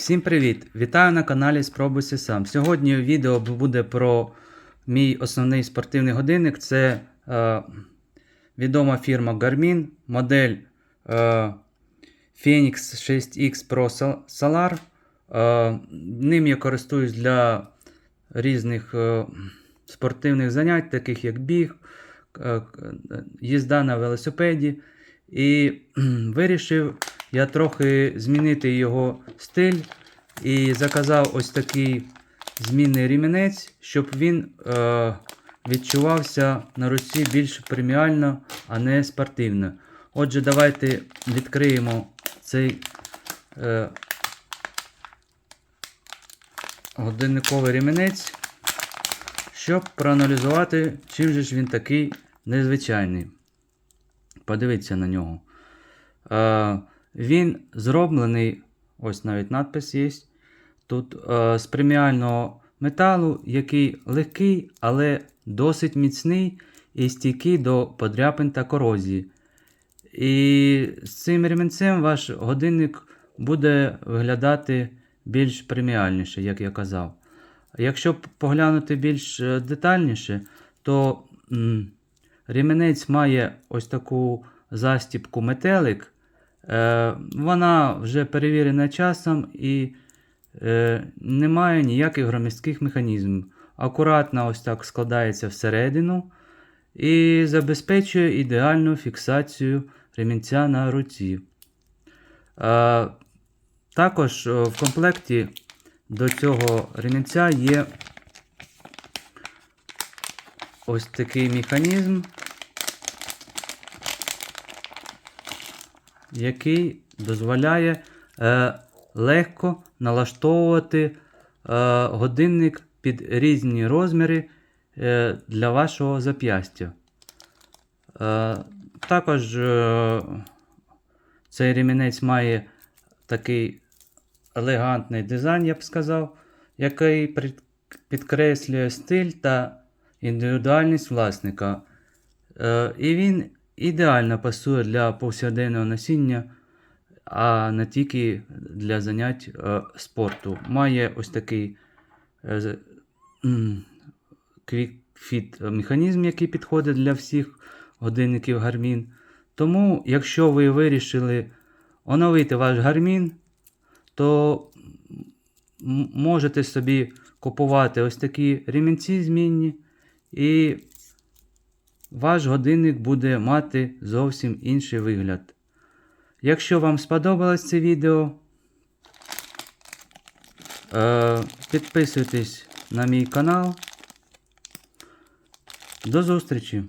Всім привіт! Вітаю на каналі Спробуйся сам. Сьогодні відео буде про мій основний спортивний годинник. Це е, відома фірма Garmin, модель е, Phoenix 6X Pro Solar. Е, ним я користуюсь для різних е, спортивних занять, таких як біг, е, їзда на велосипеді. І кхм, вирішив я трохи змінити його стиль і заказав ось такий змінний ремінець, щоб він е, відчувався на руці більш преміально, а не спортивно. Отже, давайте відкриємо цей е, годинниковий ремінець, щоб проаналізувати, чим же ж він такий незвичайний. Подивіться на нього. Е, він зроблений, ось навіть надпис є. Тут е, з преміального металу, який легкий, але досить міцний і стійкий до подряпин та корозії. І з цим ремінцем ваш годинник буде виглядати більш преміальніше, як я казав. Якщо поглянути більш е, детальніше, то м, ремінець має ось таку застіпку метелик. Е, вона вже перевірена часом і е, немає ніяких громістких механізмів. Акуратно ось так складається всередину і забезпечує ідеальну фіксацію ремінця на руці. Е, також в комплекті до цього ремінця є ось такий механізм, який дозволяє е, легко налаштовувати е, годинник під різні розміри е, для вашого зап'ястя. Е, також е, цей ремінець має такий елегантний дизайн, я б сказав, який підкреслює стиль та індивідуальність власника. Е, і він ідеально пасує для повсякденного носіння, а не тільки для занять е, спорту. Має ось такий е, квік-фіт механізм, який підходить для всіх годинників Garmin. Тому, якщо ви вирішили оновити ваш Garmin, то можете собі купувати ось такі ремінці змінні, і ваш годинник буде мати зовсім інший вигляд. Якщо вам сподобалось це відео, е, підписуйтесь на мій канал. До зустрічі!